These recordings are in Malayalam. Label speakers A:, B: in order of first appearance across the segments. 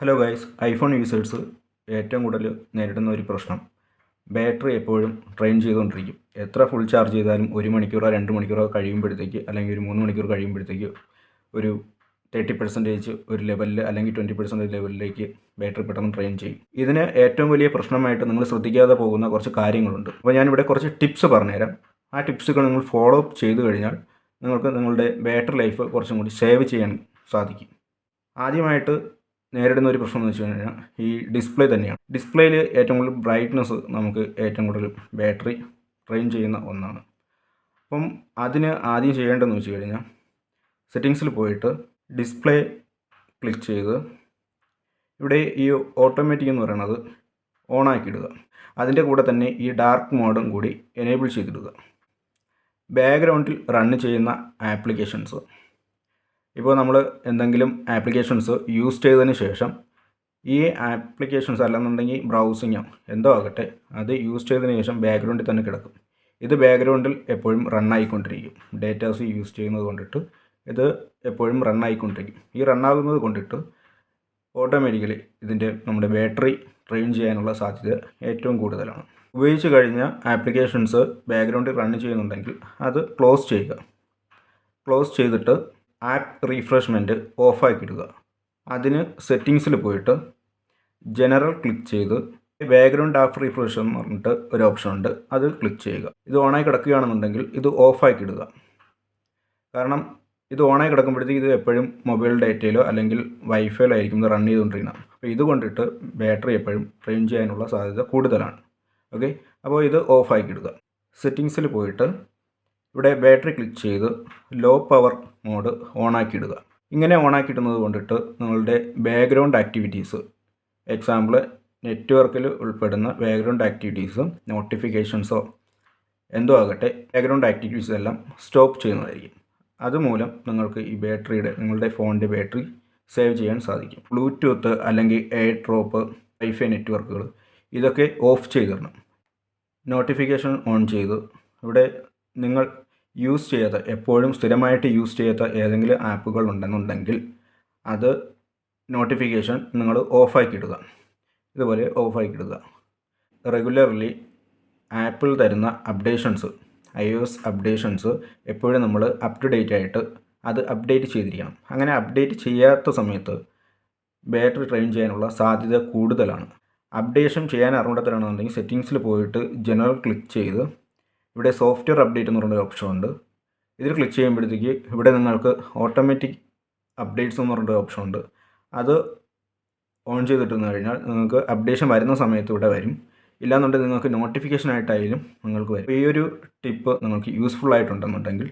A: ഹലോ ഗൈസ് ഐഫോൺ യൂസേഴ്സ് ഏറ്റവും കൂടുതൽ നേരിടുന്ന ഒരു പ്രശ്നം. ബാറ്ററി എപ്പോഴും ട്രെയിൻ ചെയ്തുകൊണ്ടിരിക്കും. എത്ര ഫുൾ ചാർജ് ചെയ്താലും ഒരു മണിക്കൂറോ രണ്ട് മണിക്കൂറോ കഴിയുമ്പോഴത്തേക്ക് അല്ലെങ്കിൽ ഒരു മൂന്ന് മണിക്കൂർ കഴിയുമ്പോഴത്തേക്ക് ഒരു തേർട്ടി പെർസെന്റേജ് ഒരു ലെവലിൽ അല്ലെങ്കിൽ ട്വന്റി പെർസെന്റേജ് ലെവലിലേക്ക് ബാറ്ററി പെട്ടെന്ന് ട്രെയിൻ ചെയ്യും. ഇതിന് ഏറ്റവും വലിയ പ്രശ്നമായിട്ട് നിങ്ങൾ ശ്രദ്ധിക്കാതെ പോകുന്ന കുറച്ച് കാര്യങ്ങളുണ്ട്. അപ്പോൾ ഞാനിവിടെ കുറച്ച് ടിപ്സ് പറഞ്ഞുതരാം. ആ ടിപ്സുകൾ നിങ്ങൾ ഫോളോ അപ്പ് ചെയ്ത് കഴിഞ്ഞാൽ നിങ്ങൾക്ക് നിങ്ങളുടെ ബാറ്ററി ലൈഫ് കുറച്ചും കൂടി സേവ് ചെയ്യാൻ സാധിക്കും. ആദ്യമായിട്ട് നേരിടുന്ന ഒരു പ്രശ്നം എന്ന് വെച്ച് കഴിഞ്ഞാൽ ഈ ഡിസ്പ്ലേ തന്നെയാണ്. ഡിസ്പ്ലേയിൽ ഏറ്റവും കൂടുതൽ ബ്രൈറ്റ്നസ് നമുക്ക് ഏറ്റവും കൂടുതൽ ബാറ്ററി ട്രെയിൻ ചെയ്യുന്ന ഒന്നാണ്. അപ്പം അതിന് ആദ്യം ചെയ്യേണ്ടതെന്ന് വെച്ച് കഴിഞ്ഞാൽ സെറ്റിങ്സിൽ പോയിട്ട് ഡിസ്പ്ലേ ക്ലിക്ക് ചെയ്ത് ഇവിടെ ഈ ഓട്ടോമാറ്റിക് എന്ന് പറയുന്നത് ഓൺ ഇടുക. അതിന്റെ കൂടെ തന്നെ ഈ ഡാർക്ക് മോഡും കൂടി എനേബിൾ ചെയ്തിടുക. ബാക്ക്ഗ്രൗണ്ടിൽ റൺ ചെയ്യുന്ന ആപ്ലിക്കേഷൻസ് ഇപ്പോൾ നമ്മൾ എന്തെങ്കിലും ആപ്ലിക്കേഷൻസ് യൂസ് ചെയ്തതിന് ശേഷം ഈ ആപ്ലിക്കേഷൻസ് അല്ലെന്നുണ്ടെങ്കിൽ ബ്രൗസിങ്ങോ എന്തോ ആകട്ടെ അത് യൂസ് ചെയ്തതിന് ശേഷം ബാക്ക്ഗ്രൗണ്ടിൽ തന്നെ കിടക്കും. ഇത് ബാക്ക്ഗ്രൗണ്ടിൽ എപ്പോഴും റൺ ആയിക്കൊണ്ടിരിക്കും. ഡേറ്റാസ് യൂസ് ചെയ്യുന്നത് കൊണ്ടിട്ട് ഇത് എപ്പോഴും റൺ ആയിക്കൊണ്ടിരിക്കും. ഈ റൺ ആകുന്നത് കൊണ്ടിട്ട് ഓട്ടോമാറ്റിക്കലി ഇതിന്റെ നമ്മുടെ ബാറ്ററി ട്രെയിൻ ചെയ്യാനുള്ള സാധ്യത ഏറ്റവും കൂടുതലാണ്. ഉപയോഗിച്ച് കഴിഞ്ഞ ആപ്ലിക്കേഷൻസ് ബാക്ക്ഗ്രൗണ്ടിൽ റൺ ചെയ്യുന്നുണ്ടെങ്കിൽ അത് ക്ലോസ് ചെയ്യുക. ക്ലോസ് ചെയ്തിട്ട് ആപ്പ് റീഫ്രഷ്മെന്റ് ഓഫാക്കി ഇടുക അതിന് സെറ്റിങ്സിൽ പോയിട്ട് ജനറൽ ക്ലിക്ക് ചെയ്ത് ബാക്ക്ഗ്രൗണ്ട് ആപ്പ് റീഫ്രഷ് എന്ന് പറഞ്ഞിട്ട് ഒരു ഓപ്ഷൻ ഉണ്ട്. അത് ക്ലിക്ക് ചെയ്യുക. ഇത് ഓണായി കിടക്കുകയാണെന്നുണ്ടെങ്കിൽ ഇത് ഓഫാക്കി ഇടുക കാരണം ഇത് ഓണായി കിടക്കുമ്പോഴത്തേക്ക് ഇത് എപ്പോഴും മൊബൈൽ ഡേറ്റയിലോ അല്ലെങ്കിൽ വൈഫൈയിലോ ആയിരിക്കും ഇത് റൺ ചെയ്തുകൊണ്ടിരിക്കുന്നത്. അപ്പോൾ ഇത് കൊണ്ടിട്ട് ബാറ്ററി എപ്പോഴും ട്രെയിൻ ചെയ്യാനുള്ള സാധ്യത കൂടുതലാണ്. ഓക്കെ? അപ്പോൾ ഇത് ഓഫാക്കി ഇടുക സെറ്റിങ്സിൽ പോയിട്ട് ഇവിടെ ബാറ്ററി ക്ലിക്ക് ചെയ്ത് ലോ പവർ മോഡ് ഓണാക്കിയിടുക ഇങ്ങനെ ഓണാക്കിയിടുന്നത് കൊണ്ടിട്ട് നിങ്ങളുടെ ബാക്ക്ഗ്രൗണ്ട് ആക്ടിവിറ്റീസ് എക്സാമ്പിൾ നെറ്റ്വർക്കിൽ ഉൾപ്പെടുന്ന ബാക്ക്ഗ്രൗണ്ട് ആക്ടിവിറ്റീസും നോട്ടിഫിക്കേഷൻസോ എന്തോ ആകട്ടെ ബാക്ക്ഗ്രൗണ്ട് ആക്ടിവിറ്റീസ് എല്ലാം സ്റ്റോപ്പ് ചെയ്യുന്നതായിരിക്കും. അതുമൂലം നിങ്ങൾക്ക് ഈ ബാറ്ററിയുടെ നിങ്ങളുടെ ഫോണിന്റെ ബാറ്ററി സേവ് ചെയ്യാൻ സാധിക്കും. ബ്ലൂടൂത്ത് അല്ലെങ്കിൽ എയർ ഡ്രോപ്പ് വൈഫൈ നെറ്റ്വർക്കുകൾ ഇതൊക്കെ ഓഫ് ചെയ്തിടണം. നോട്ടിഫിക്കേഷൻ ഓൺ ചെയ്ത് ഇവിടെ നിങ്ങൾ യൂസ് ചെയ്യാത്ത എപ്പോഴും സ്ഥിരമായിട്ട് യൂസ് ചെയ്യാത്ത ഏതെങ്കിലും ആപ്പുകൾ ഉണ്ടെന്നുണ്ടെങ്കിൽ അത് നോട്ടിഫിക്കേഷൻ നിങ്ങൾ ഓഫാക്കി ഇടുക. ഇതുപോലെ ഓഫാക്കി ഇടുക. റെഗുലർലി ആപ്പിൾ തരുന്ന updations I O S updations എപ്പോഴും നമ്മൾ അപ് ടു ഡേറ്റ് ആയിട്ട് അത് അപ്ഡേറ്റ് ചെയ്തിരിക്കണം. അങ്ങനെ അപ്ഡേറ്റ് ചെയ്യാത്ത സമയത്ത് ബാറ്ററി ട്രെയിൻ ചെയ്യാനുള്ള സാധ്യത കൂടുതലാണ്. അപ്ഡേഷൻ ചെയ്യാൻ അറിവിടത്തിലാണെന്നുണ്ടെങ്കിൽ സെറ്റിങ്സിൽ പോയിട്ട് ജനറൽ ക്ലിക്ക് ചെയ്ത് ഇവിടെ സോഫ്റ്റ്വെയർ അപ്ഡേറ്റ് എന്ന് പറഞ്ഞൊരു ഓപ്ഷൻ ഉണ്ട്. ഇതിൽ ക്ലിക്ക് ചെയ്യുമ്പോഴത്തേക്ക് ഇവിടെ നിങ്ങൾക്ക് ഓട്ടോമാറ്റിക് അപ്ഡേറ്റ്സ് എന്ന് പറഞ്ഞൊരു ഓപ്ഷൻ ഉണ്ട്. അത് ഓൺ ചെയ്തിട്ടെന്ന് കഴിഞ്ഞാൽ നിങ്ങൾക്ക് അപ്ഡേഷൻ വരുന്ന സമയത്ത് ഇവിടെ വരും. ഇല്ലാന്നുണ്ടെങ്കിൽ നിങ്ങൾക്ക് നോട്ടിഫിക്കേഷൻ ആയിട്ടായാലും നിങ്ങൾക്ക് വരും. ഈ ഒരു ടിപ്പ് നിങ്ങൾക്ക് യൂസ്ഫുൾ ആയിട്ടുണ്ടെന്നുണ്ടെങ്കിൽ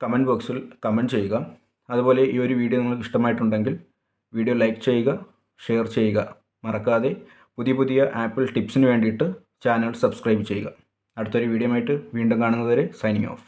A: കമന്റ് ബോക്സിൽ കമന്റ് ചെയ്യുക. അതുപോലെ ഈ ഒരു വീഡിയോ നിങ്ങൾക്ക് ഇഷ്ടമായിട്ടുണ്ടെങ്കിൽ വീഡിയോ ലൈക്ക് ചെയ്യുക ഷെയർ ചെയ്യുക. മറക്കാതെ പുതിയ പുതിയ ആപ്പിൾ ടിപ്സിന് വേണ്ടിയിട്ട് ചാനൽ സബ്സ്ക്രൈബ് ചെയ്യുക. അടുത്തൊരു വീഡിയോ ആയിട്ട് വീണ്ടും കാണുന്നതുവരെ സൈനിങ് ഓഫ്